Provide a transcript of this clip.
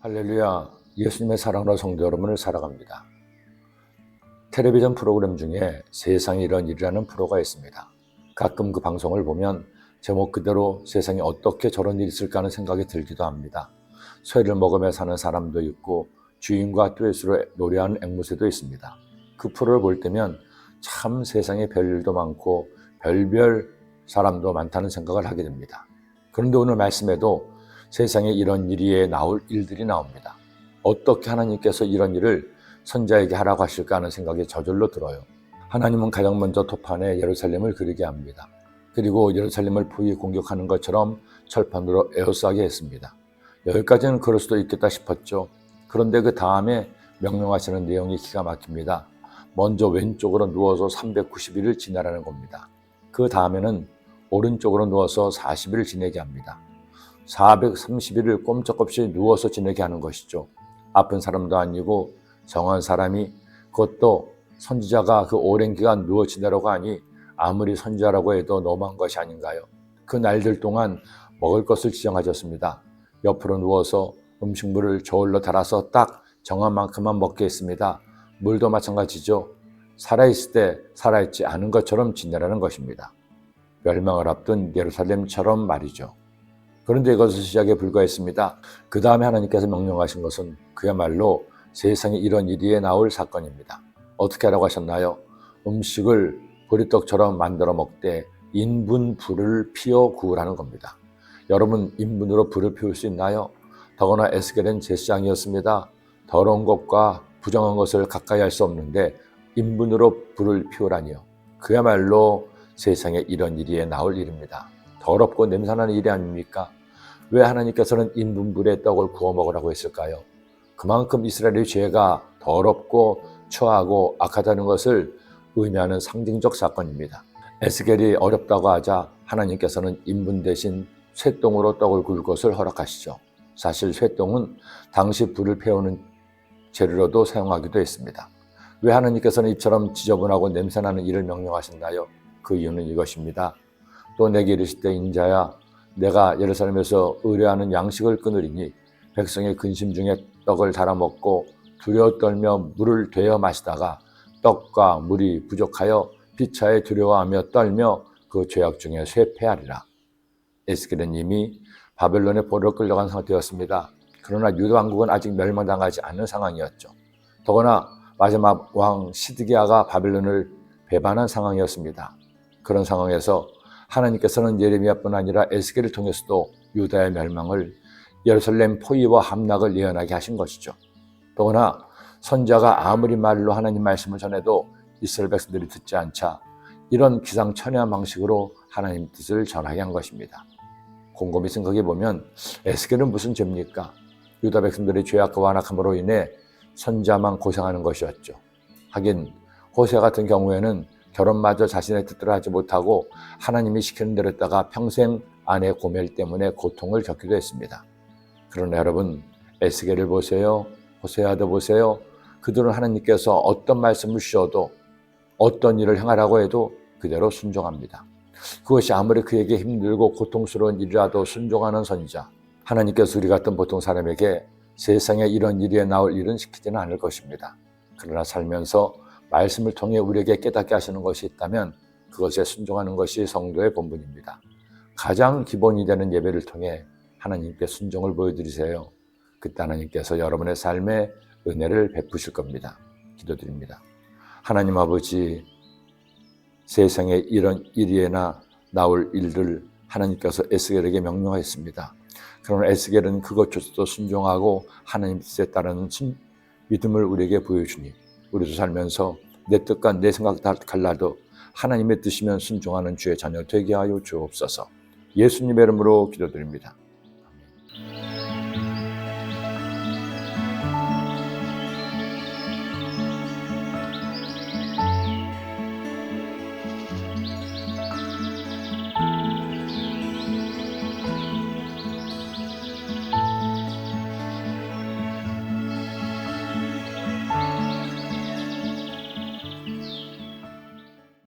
할렐루야, 예수님의 사랑으로 성도 여러분을 사랑합니다. 텔레비전 프로그램 중에 세상에 이런 일이라는 프로가 있습니다. 가끔 그 방송을 보면 제목 그대로 세상에 어떻게 저런 일이 있을까 하는 생각이 들기도 합니다. 쇠를 먹으며 사는 사람도 있고 주인과 듀엣으로 노래하는 앵무새도 있습니다. 그 프로를 볼 때면 참 세상에 별일도 많고 별별 사람도 많다는 생각을 하게 됩니다. 그런데 오늘 말씀에도 세상에 이런 일이 나올 일들이 나옵니다. 어떻게 하나님께서 이런 일을 선자에게 하라고 하실까 하는 생각이 저절로 들어요. 하나님은 가장 먼저 토판에 예루살렘을 그리게 합니다. 그리고 예루살렘을 포위 공격하는 것처럼 철판으로 에워싸게 했습니다. 여기까지는 그럴 수도 있겠다 싶었죠. 그런데 그 다음에 명령하시는 내용이 기가 막힙니다. 먼저 왼쪽으로 누워서 390일을 지내라는 겁니다. 그 다음에는 오른쪽으로 누워서 40일을 지내게 합니다. 430일을 꼼짝없이 누워서 지내게 하는 것이죠. 아픈 사람도 아니고 정한 사람이 그것도 선지자가 그 오랜 기간 누워 지내라고 하니 아무리 선지자라고 해도 너무한 것이 아닌가요? 그 날들 동안 먹을 것을 지정하셨습니다. 옆으로 누워서 음식물을 저울로 달아서 딱 정한 만큼만 먹게 했습니다. 물도 마찬가지죠. 살아있을 때 살아있지 않은 것처럼 지내라는 것입니다. 멸망을 앞둔 예루살렘처럼 말이죠. 그런데 이것은 시작에 불과했습니다. 그 다음에 하나님께서 명령하신 것은 그야말로 세상에 이런 일이 나올 사건입니다. 어떻게 하라고 하셨나요? 음식을 보리떡처럼 만들어 먹되 인분 불을 피워 구우라는 겁니다. 여러분 인분으로 불을 피울 수 있나요? 더구나 에스겔은 제사장이었습니다. 더러운 것과 부정한 것을 가까이 할 수 없는데 인분으로 불을 피우라니요. 그야말로 세상에 이런 일이 나올 일입니다. 더럽고 냄새나는 일이 아닙니까? 왜 하나님께서는 인분불에 떡을 구워 먹으라고 했을까요? 그만큼 이스라엘의 죄가 더럽고 추하고 악하다는 것을 의미하는 상징적 사건입니다. 에스겔이 어렵다고 하자 하나님께서는 인분 대신 쇠똥으로 떡을 구울 것을 허락하시죠. 사실 쇠똥은 당시 불을 태우는 재료로도 사용하기도 했습니다. 왜 하나님께서는 이처럼 지저분하고 냄새나는 일을 명령하셨나요? 그 이유는 이것입니다. 또 내게 이르실 때 인자야 내가 예루살렘에서 의뢰하는 양식을 끊으리니 백성의 근심 중에 떡을 달아 먹고 두려워 떨며 물을 되어 마시다가 떡과 물이 부족하여 피차에 두려워하며 떨며 그 죄악 중에 쇠폐하리라. 에스겔은 이미 바벨론의 포로로 끌려간 상태였습니다. 그러나 유다 왕국은 아직 멸망당하지 않은 상황이었죠. 더구나 마지막 왕 시드기야가 바벨론을 배반한 상황이었습니다. 그런 상황에서 하나님께서는 예레미야뿐 아니라 에스겔을 통해서도 유다의 멸망을 예루살렘 포위와 함락을 예언하게 하신 것이죠. 더구나 선자가 아무리 말로 하나님 말씀을 전해도 이스라엘 백성들이 듣지 않자 이런 기상천외한 방식으로 하나님 뜻을 전하게 한 것입니다. 곰곰이 생각해 보면 에스겔은 무슨 죄입니까? 유다 백성들의 죄악과 완악함으로 인해 선자만 고생하는 것이었죠. 하긴 호세 같은 경우에는 결혼마저 자신의 뜻대로 하지 못하고 하나님이 시키는 대로 했다가 평생 아내 고멸 때문에 고통을 겪기도 했습니다. 그러나 여러분 에스겔을 보세요. 호세아도 보세요. 그들은 하나님께서 어떤 말씀을 주셔도 어떤 일을 행하라고 해도 그대로 순종합니다. 그것이 아무리 그에게 힘들고 고통스러운 일이라도 순종하는 선지자. 하나님께서 우리 같은 보통 사람에게 세상에 이런 일이 나올 일은 시키지는 않을 것입니다. 그러나 살면서 말씀을 통해 우리에게 깨닫게 하시는 것이 있다면 그것에 순종하는 것이 성도의 본분입니다. 가장 기본이 되는 예배를 통해 하나님께 순종을 보여드리세요. 그때 하나님께서 여러분의 삶에 은혜를 베푸실 겁니다. 기도드립니다. 하나님 아버지, 세상에 이런 일이나 나올 일들 하나님께서 에스겔에게 명령하였습니다. 그러나 에스겔은 그것조차도 순종하고 하나님 뜻에 따르는 믿음을 우리에게 보여주니 우리도 살면서 내 뜻과 내 생각 다 갈라도 하나님의 뜻이면 순종하는 주의 자녀 되게 하여 주옵소서. 예수님의 이름으로 기도드립니다. 아멘.